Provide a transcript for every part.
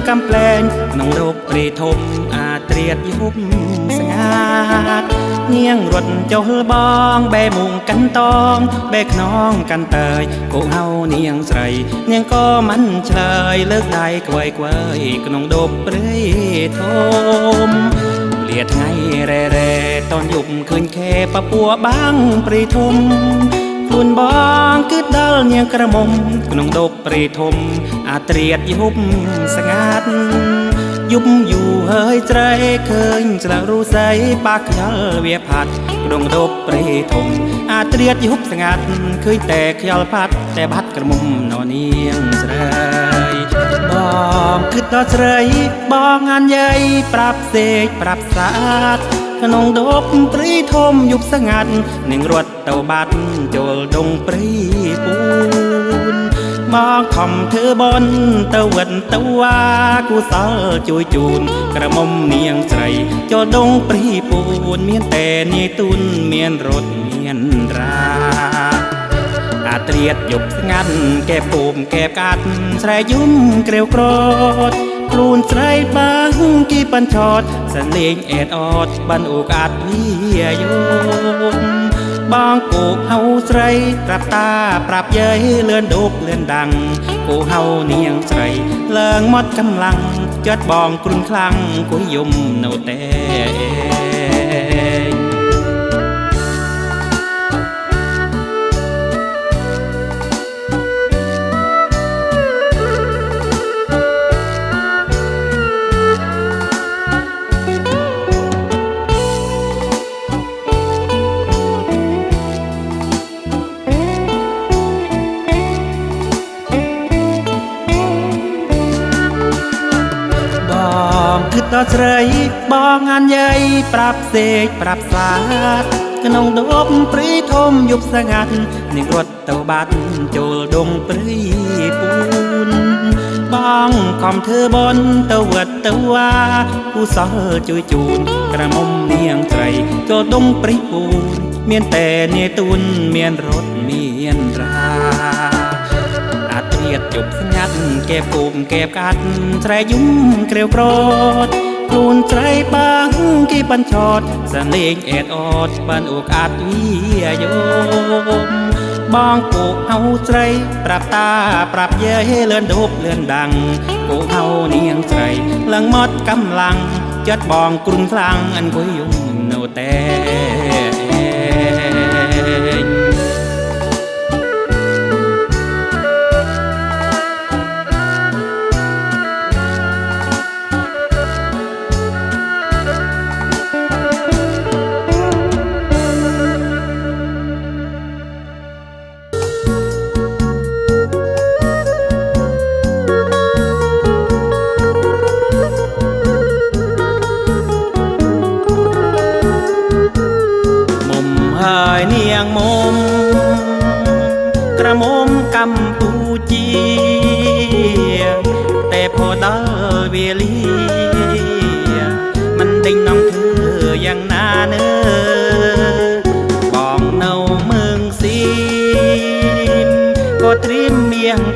ចនាងកំប្លែងក្នុងរូបព្រីធំអាត្រៀតយប់ស្ងាត់នាងរត់ចុះបងបែមុងកាន់តងបែខ្នងកាន់តើយគោហៅនាងស្រី នាងក៏មិនឆ្លើយលើកដៃក្វើយក្វើយក្នុងដប់ព្រីធំលាថ្ងៃរ៉េរ៉េតនយប់ឃើញខេពពួបាំងព្រីធំ ខ្លួនបងគឺដល់នាងក្រមុំក្នុងដប់ព្រីធំ អាត្រៀតយប់ស្ងាត់យប់យូរហើយស្រីឃើញស្លឹករូស័យបាក់ខ្យល់វាផាត់ក្នុងដប់ព្រីធំ អាត្រៀតយប់ស្ងាត់ឃើញតែខ្យល់ផាត់តែបាត់ក្រមុំននាងស្រីបងគិតដល់ស្រីបងអានយាយប្រាប់សេកប្រាប់សាទ ขนงดกปรีทมยุบสงัดหนึ่งรถเต่าบัดโจลดงปรีปูนมองคำเธอบนตะวันตะวากูสาจุยจูน กระมมเนียงใจโจลดงปรีปูนเมียนแต่นีตุนเมียนรถเมียนราอาเตรียดหยุบงันแก่ปูมแก่กัดใสรยุ่มเกลียวโกรธ กลูนไตรบังกีปันชอดสลิงเอ็ดออดบันอุกอาจเพียยมบองกูเฮาไตรตรับตาปรับเย้ยเลื่อนดุกเลื่อนดัง กูเฮาเนียงไตรเลิงมดกำลังจอดบองกรุนคลังกุยยมเนาแต่เเฉยบองงานใหญ่ปรับเสกปรับสาดกนองดบปรีทมยุบสงัดนิรถเต่าบัดโจลดงปรีปูนบ้องคอมเธอบนตะเวิดตะวาผู้สอจุยจูนกระมมเนียงไตรโจดงปรีปูนเมียนแต่เนตุนเมียนรถเมียนราอาเทียดจบสงัดเก็บกุมเก็บกัดแตรยุ่มเกลียวโกรธ ខ្លួនស្រីបាំងគេបញ្ឆោតសលេងអេតអត់បានអូកាត់វាយមបងពូកហៅស្រីប្រាប់តាប្រាប់យាយលឿនដប់លឿនដាំងពូកហៅនាងស្រីឡើងមកកម្លាំងចិត្តបងគ្រុនខ្លាំងអង្គុយយំនៅតែ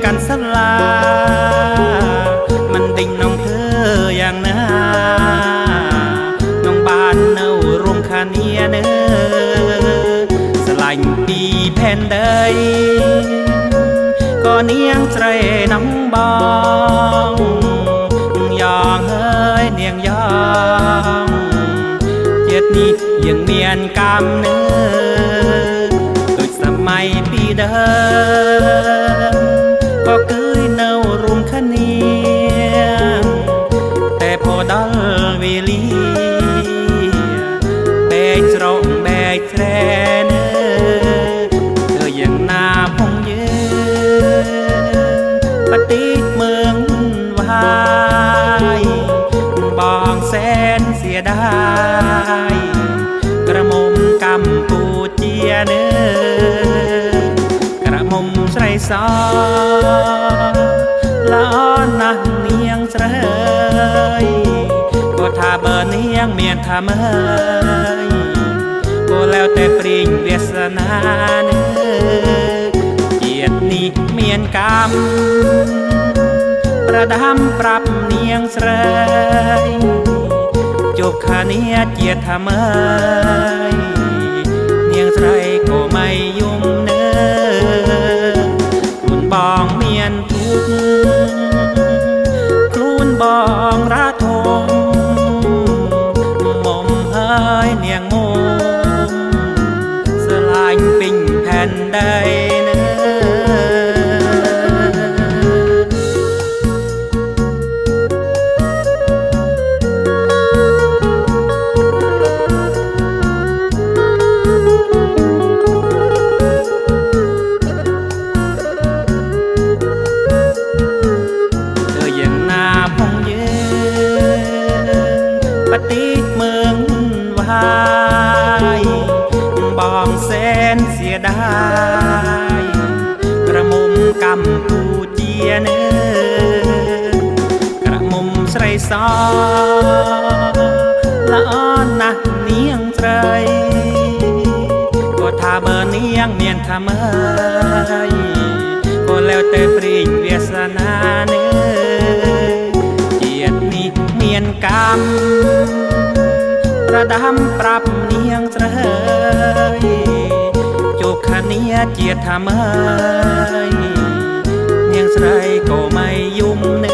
กันสลา มันดิ่งน้องเธออย่างน่าน้องบานเนารุมคาเนียเนอสลายปีแผ่นใดก็เนียงใจน้ำบองยองเฮ้ยเนียงยองเจ็ดนี้ยังเมียนกำเนื้อตุดสมัยปีเดิม สาลานะเนียงเสยก็ถ้าเบอร์เนียงเมียนทำเมยก็แล้วแต่ปริงเวสนาเนื้อเกียดนี้เมียนกรรมประดำปรับเนียงเสยจบคาเนียเจียดทำเมยเนียงเสก็ไม่ย องรัก ส่ซอละออนนะเนียงไตรก็ทาเบอเนียงเมียนทำเอ้ยก็แล้วแต่ปริงเวียสนาเนื้อเจียดนี้เมียนกรรมประดำปรับเนียงเสยจุกขเนียเจียดทำเอ้ยเนียงเสยก็ไม่ยุ่มเนื้อ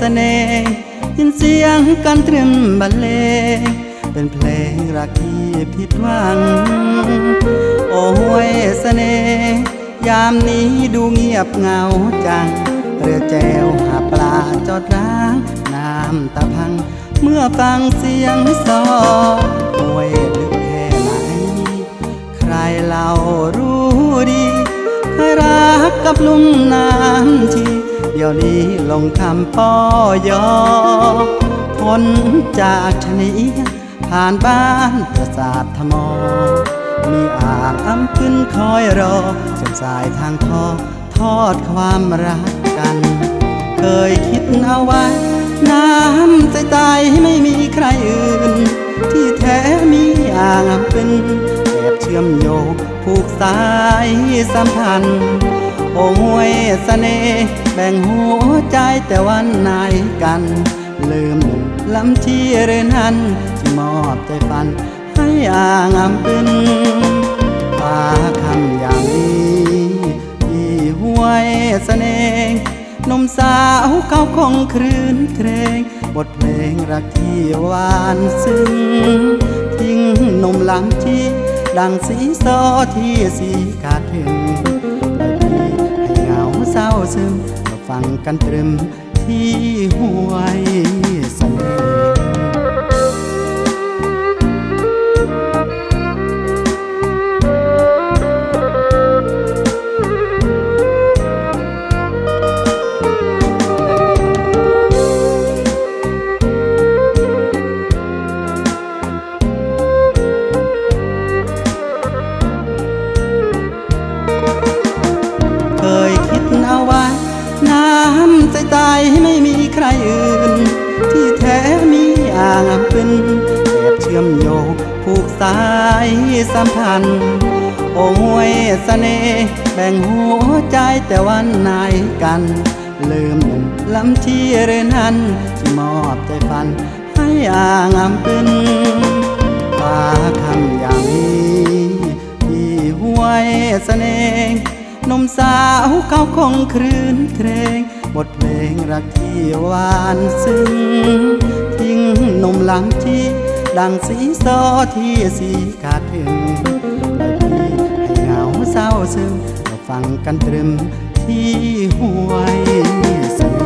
สน่ห์ยินเสียงกันตรึมบรรเลงเป็นเพลงรักที่ผิดหวัง โอ้หวยเสน่ห์ยามนี้ดูเงียบเหงาจัง เรือแจวหาปลาจอดร้าง น้ำตาพัง เมื่อฟังเสียงซอหวยลึกแค่ไหน ใครเล่ารู้ดีเคยรักกับลุงน้ำที เดี๋ยวนี้ลงคำป้อยอพ้นจากชนีผ่านบ้านประสาทธมอ มีอ่างอ้ำขึ้นคอยรอเส้นสายทางทอทอดความรักกัน เคยคิดเอาไว้ น้ำใจใจไม่มีใครอื่น ที่แท้มีอ่างอ้ำเป็นแอบเชื่อมโยงผูกสายสัมพันธ์ อ้หวยเสน่ห์แบ่งหัวใจแต่วันไหนกัน ลืมนมลำที่เรนหันที่มอบใจฝัน ให้อ่างเป็นฟ้าคำอย่างนี้ที่หวยเสน่ห์นมสาวเขาคงครื้นเครงบทเพลงรักที่หวานซึ้งทิ้งนมลำที่ดังสีซอที่สีกาดถึง ซึมมาฟังกันตรึมที่ห้วยางเป็นแอบเชื่อมโยงผูกสายสัมพันธ์ โอ้หวยเสน่ห์แบ่งหัวใจแต่วันไหนกัน ลืมหนุ่มลำที่เรนหันที่มอบใจฝัน ให้อ่างเป็นฟ้าคำอย่างนี้หนมสาวเขาคงครื้นเครงบทเพลงรักที่หวานซึ้ง หนมหลังที่ดังสีซอที่สีขาดถึงปล่อยพี่ให้เหงาเศร้าซึมมาฟังกันตรึมที่ห้วยสง